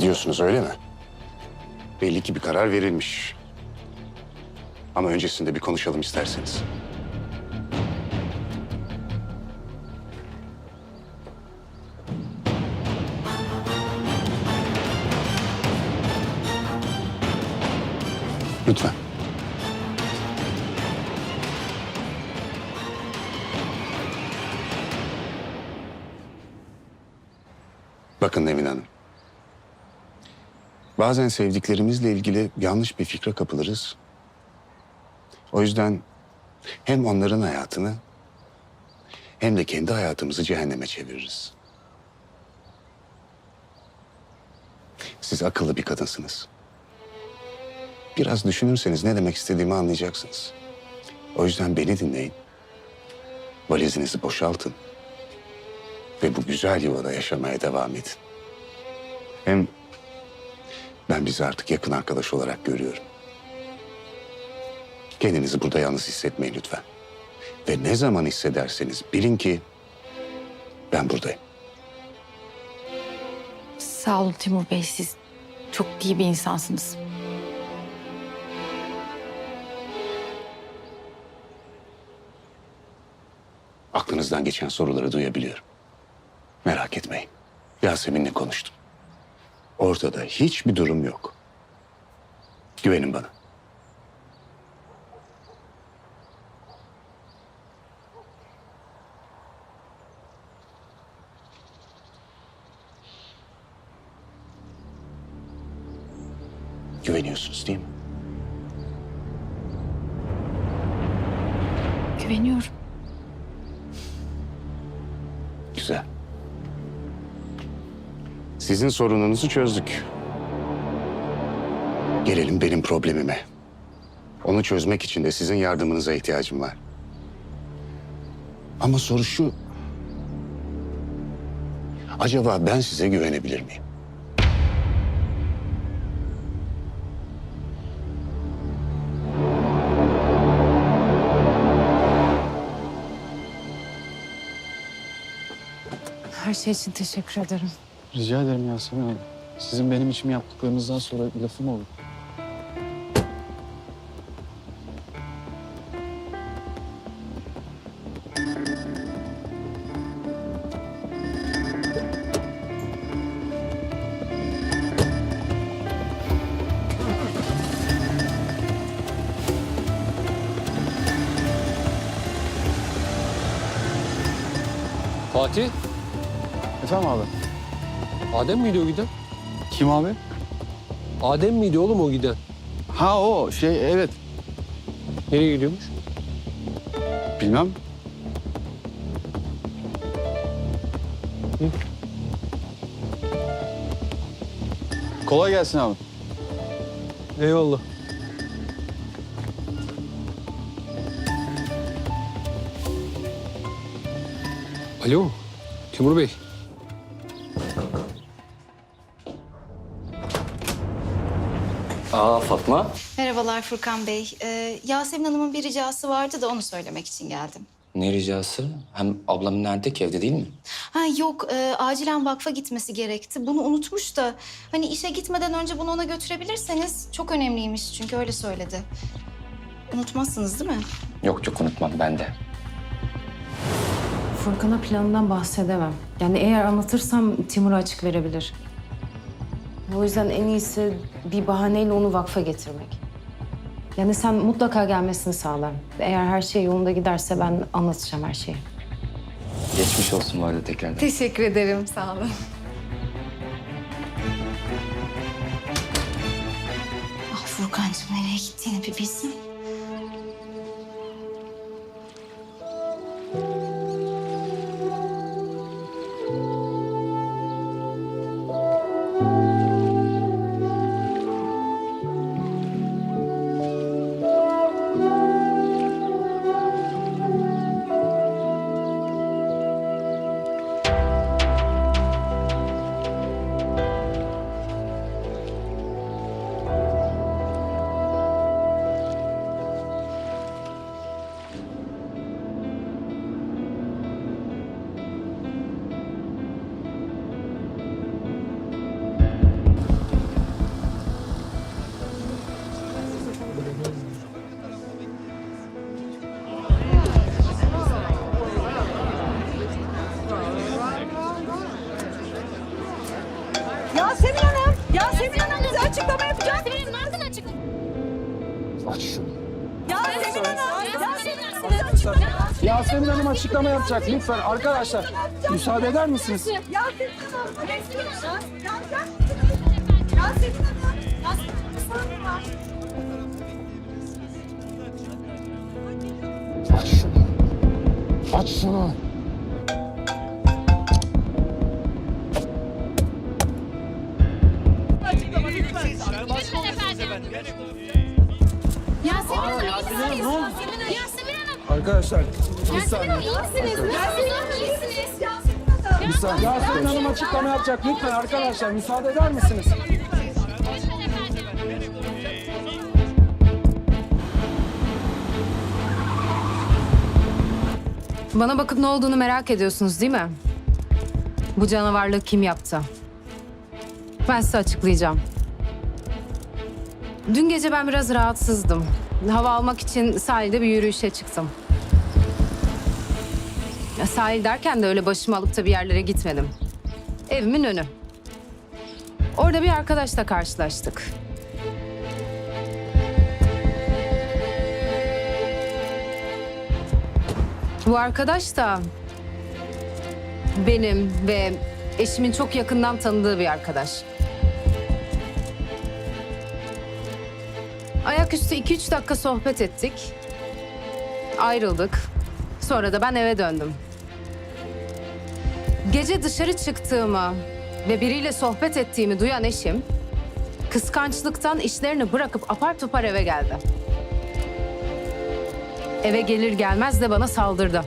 Gidiyorsunuz öyle mi? Belli ki bir karar verilmiş. Ama öncesinde bir konuşalım isterseniz. Lütfen. Bakın Nevin Hanım. Bazen sevdiklerimizle ilgili yanlış bir fikre kapılırız. O yüzden hem onların hayatını hem de kendi hayatımızı cehenneme çeviririz. Siz akıllı bir kadınsınız. Biraz düşünürseniz ne demek istediğimi anlayacaksınız. O yüzden beni dinleyin. Valizinizi boşaltın. Ve bu güzel yuvada yaşamaya devam edin. Hem ben bizi artık yakın arkadaş olarak görüyorum. Kendinizi burada yalnız hissetmeyin lütfen. Ve ne zaman hissederseniz bilin ki ben buradayım. Sağ olun Timur Bey. Siz çok iyi bir insansınız. Aklınızdan geçen soruları duyabiliyorum. Merak etmeyin. Yasemin'le konuştum. Ortada hiçbir durum yok. Güvenin bana. Güveniyorsunuz değil mi? Güveniyorum. Güzel. Sizin sorununuzu çözdük. Gelelim benim problemime. Onu çözmek için de sizin yardımınıza ihtiyacım var. Ama soru şu. Acaba ben size güvenebilir miyim? Her şey için teşekkür ederim. Rica ederim Yasemin Hanım. Sizin benim için yaptıklarınızdan sonra lafım olur. Fatih, Efendim abi? Adem miydi o giden? Kim abi? Adem miydi oğlum o giden? Ha o şey evet. Nereye gidiyormuş? Bilmem. Kolay gelsin abi. Eyvallah. Alo, Timur Bey. Aa Fatma. Merhabalar Furkan Bey. Ee, Yasemin Hanım'ın bir ricası vardı da onu söylemek için geldim. Ne ricası? Hem ablam nerede ki evde değil mi? Ha yok, e, acilen vakfa gitmesi gerekti. Bunu unutmuş da hani işe gitmeden önce bunu ona götürebilirseniz çok önemliymiş çünkü öyle söyledi. Unutmazsınız değil mi? Yok yok unutmam ben de. Furkan'a planından bahsedemem. Yani eğer anlatırsam Timur'a açık verebilir. O yüzden en iyisi bir bahaneyle onu vakfa getirmek. Yani sen mutlaka gelmesini sağla. Eğer her şey yolunda giderse ben anlatacağım her şeyi. Geçmiş olsun bu arada tekrardan. Teşekkür ederim, sağ olun. Ah Furkan'cığım nereye gittiğini bir bilsin. Yasemin Hanım açıklama yapacak. Lütfen arkadaşlar müsaade eder misiniz? Yasemin Hanım, Yasemin Hanım. Yasemin Hanım, sorun var. Aç şunu. Aç şunu. Arkadaşlar bir Yasemin saniye. Hanım iyi misiniz? Yasemin Hanım iyi misiniz? Yasemin Hanım. Bir saniye. Yasemin Hanım açıklama yapacak. Lütfen arkadaşlar müsaade eder misiniz? Bana bakıp ne olduğunu merak ediyorsunuz değil mi? Bu canavarlığı kim yaptı? Ben size açıklayacağım. Dün gece ben biraz rahatsızdım. Hava almak için sahilde bir yürüyüşe çıktım. Ya sahil derken de öyle başımı alıp da bir yerlere gitmedim. Evimin önü. Orada bir arkadaşla karşılaştık. Bu arkadaş da benim ve eşimin çok yakından tanıdığı bir arkadaş. Ayaküstü iki üç dakika sohbet ettik. Ayrıldık. Sonra da ben eve döndüm. Gece dışarı çıktığımı ve biriyle sohbet ettiğimi duyan eşim... ...kıskançlıktan işlerini bırakıp apar topar eve geldi. Eve gelir gelmez de bana saldırdı.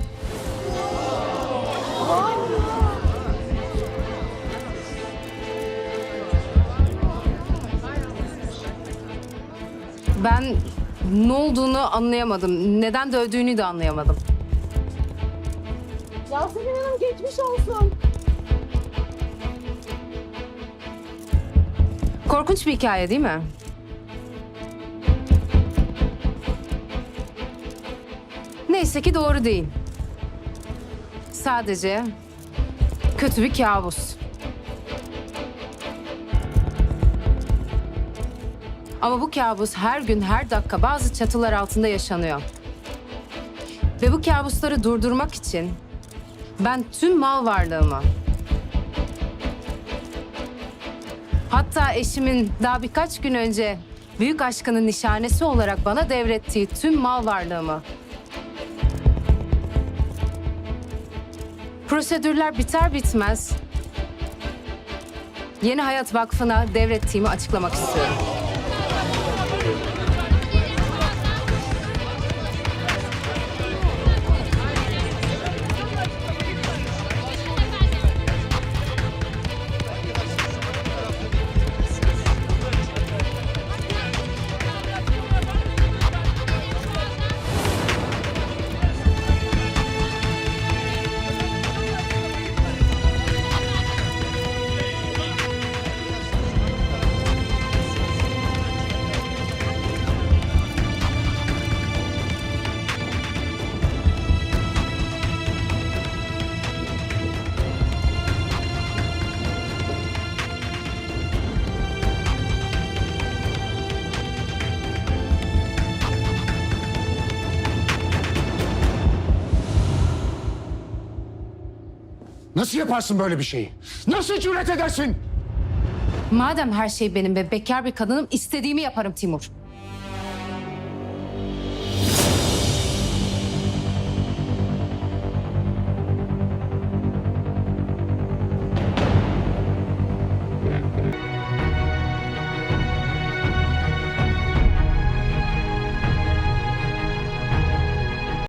Ben ne olduğunu anlayamadım. Neden dövdüğünü de anlayamadım. Yasemin Hanım geçmiş olsun. Korkunç bir hikaye değil mi? Neyse ki doğru değil. Sadece kötü bir kabus. Ama bu kabus her gün her dakika bazı çatılar altında yaşanıyor. Ve bu kabusları durdurmak için ben tüm mal varlığımı, Hatta eşimin daha birkaç gün önce büyük aşkının nişanesi olarak bana devrettiği tüm mal varlığımı. Prosedürler biter bitmez Yeni Hayat Vakfı'na devrettiğimi açıklamak istiyorum. Nasıl yaparsın böyle bir şeyi? Nasıl cüret edersin? Madem her şey benim ve bekar bir kadınım istediğimi yaparım Timur.